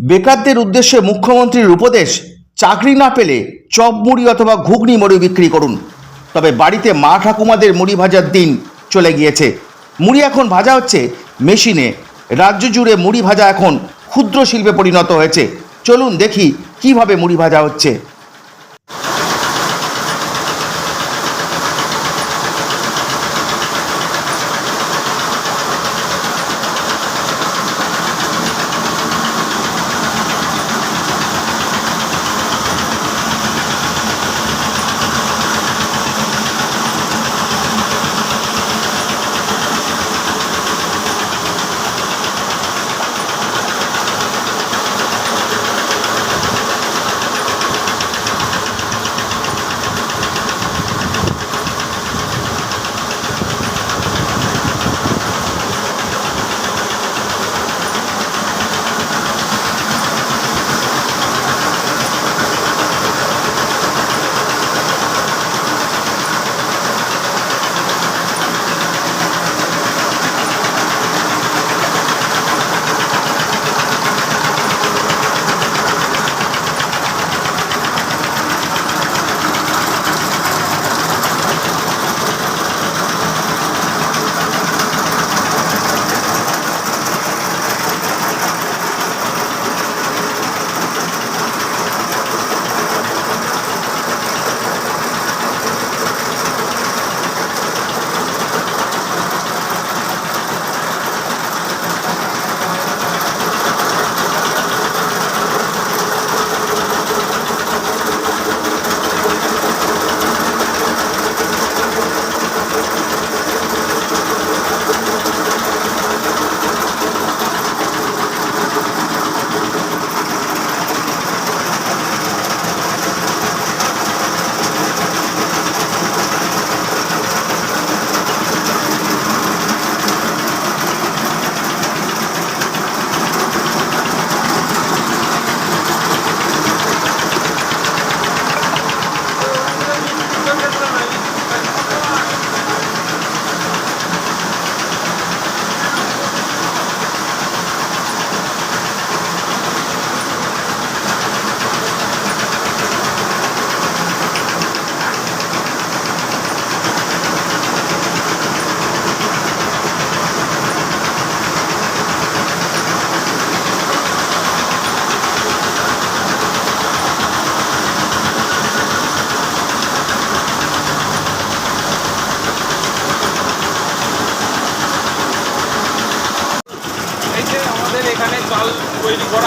বেকারদের উদ্দেশ্যে মুখ্যমন্ত্রীর উপদেশ, চাকরি না পেলে চপ মুড়ি অথবা ঘুগনি মুড়ি বিক্রি করুন। তবে বাড়িতে মা ঠাকুমাদের মুড়ি ভাজার দিন চলে গিয়েছে। মুড়ি এখন ভাজা হচ্ছে মেশিনে। রাজ্য জুড়ে মুড়ি ভাজা এখন ক্ষুদ্র শিল্পে পরিণত হয়েছে। চলুন দেখি কীভাবে মুড়ি ভাজা হচ্ছে।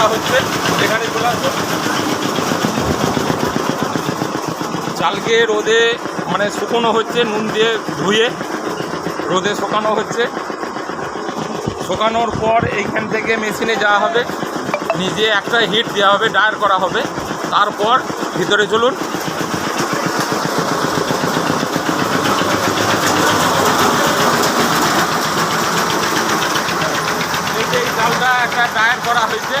করা হচ্ছে। এখানে চালকে রোদে মানে শুকনো হচ্ছে, নুন দিয়ে ধুয়ে রোদে শুকানো হচ্ছে। শুকানোর পর এইখান থেকে মেশিনে যাওয়া হবে। নিজে একটা হিট দেওয়া হবে, ডায়ার করা হবে। তারপর ভিতরে চলুন। একটা ডায়ার করা হয়েছে।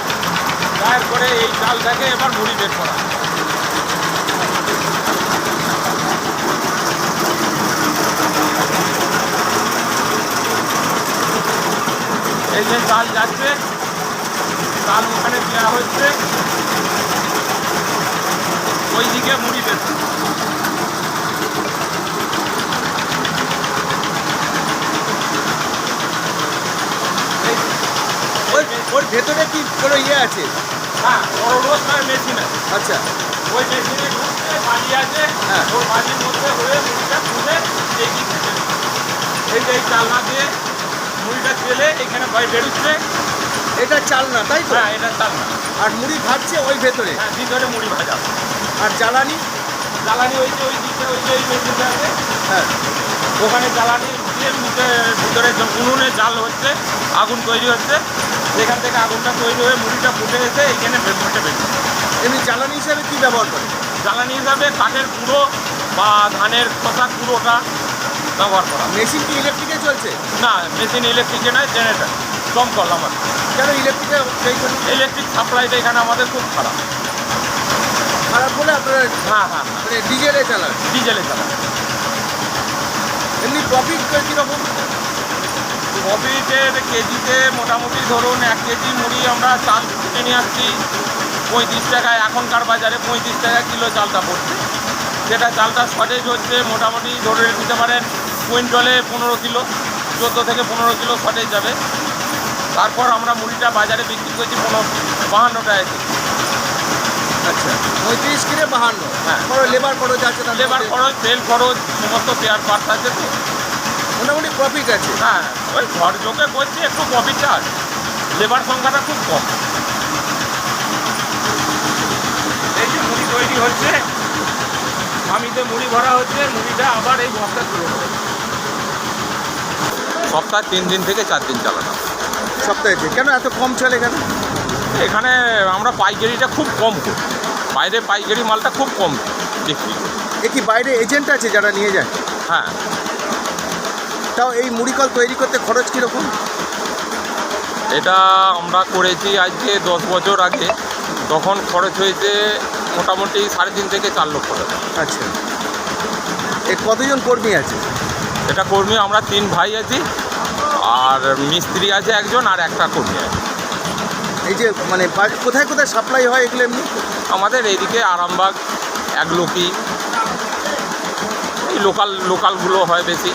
ডায়ার করে এই চালটাকে এবার মুড়ি বের করা। এই যে চাল যাচ্ছে, চাল ওখানে দেওয়া হচ্ছে। ওইদিকে মুড়ি বের ভেতরে কি কোনো ইয়ে আছে? হ্যাঁ বড় রোস্টার মেশিন আছে আচ্ছা। ওই মেশিনে বালি আছে হ্যাঁ। বালির মধ্যে হয়ে মুড়িটা তুলে এই দিক এই যে চালনা দিয়ে মুড়িটা তেলে এখানে বেরোচ্ছে। এটা চাল না তাই তো? হ্যাঁ এটা চালনা। আর মুড়ি ভাজছে ওই ভেতরে? হ্যাঁ ভিতরে মুড়ি ভাজা। আর জ্বালানি? জ্বালানি ওই যে ওই দিকে ওই যে এই মেশিনটা আছে। হ্যাঁ। ওখানে জ্বালানি মুখে ভিতরে উনুনে জাল হচ্ছে আগুন তৈরি হচ্ছে। সেখান থেকে আগুনটা তৈরি হয়ে মুড়িটা ফুটে এসে এখানে ভেতরটা বেরোচ্ছে এমনি জ্বালানি হিসাবে কী ব্যবহার করে জ্বালানি হিসাবে কাঠের গুঁড়ো বা ধানের খোসা গুঁড়োটা ব্যবহার করা মেশিন কি ইলেকট্রিকে চলছে? না মেশিন ইলেকট্রিকে নয় জেনারেটার। দমকল আমার কেন ইলেকট্রিকে ইলেকট্রিক সাপ্লাইটা এখানে আমাদের খুব খারাপ। খারাপ বলে আপনারা হ্যাঁ হ্যাঁ মানে ডিজেলে চালান? ডিজেলে চালা এমনি প্রফিট কীরকম? প্রফিটের কেজিতে মোটামুটি ধরুন এক কেজি মুড়ি আমরা চাল কিনে নিয়ে আসছি। পঁয়ত্রিশ টাকায়, এখনকার বাজারে পঁয়ত্রিশ টাকা কিলো চালটা পড়ছে। যেটা চালটা শর্টেজ হচ্ছে, মোটামুটি ধরে নিতে পারেন, কুইন্টলে পনেরো কিলো, চোদ্দ থেকে পনেরো কিলো শর্টেজ যাবে। তারপর আমরা মুড়িটা বাজারে বিক্রি করছি পনেরো, বাহান্ন টাকা আচ্ছা। পঁয়ত্রিশ কিনে বাহান্ন। হ্যাঁ। লেবার খরচ আছে লেবার খরচ তেল খরচ সমস্ত পেয়ার পার্ট আছে তো। মোটামুটি প্রফিট আছে। হ্যাঁ ওই ঘর যোগে করছি একটু লেবার সংখ্যাটা খুব কম। এই যে মুড়ি তৈরি হচ্ছে আমিতে মুড়ি ভরা হচ্ছে মুড়িটা আবার এই বস্তা তুলে দেবে সপ্তাহে তিন দিন থেকে চার দিন চালানো সপ্তাহে কেন এত কম চলে কেন? এখানে আমরা পাইকারিটা খুব কম করি। বাইরে পাইকারি মালটা খুব কম বিক্রি করি। এ কি বাইরে এজেন্ট আছে যারা নিয়ে যায়? হ্যাঁ। তাও এই মুড়িকল তৈরি করতে খরচ কীরকম? এটা আমরা করেছি আজকে দশ বছর আগে। তখন খরচ হয়েছে মোটামুটি সাড়ে তিন থেকে চার লক্ষ টাকা। আচ্ছা। এ কতজন কর্মী আছে? এটা কর্মী আমরা তিন ভাই আছি আর মিস্ত্রি আছে একজন আর একটা কর্মী আছে। এই যে মানে কোথায় কোথায় সাপ্লাই হয় এগুলো এমনি? আমাদের এইদিকে আরামবাগ একলোকি এই লোকাল লোকালগুলো হয় বেশি।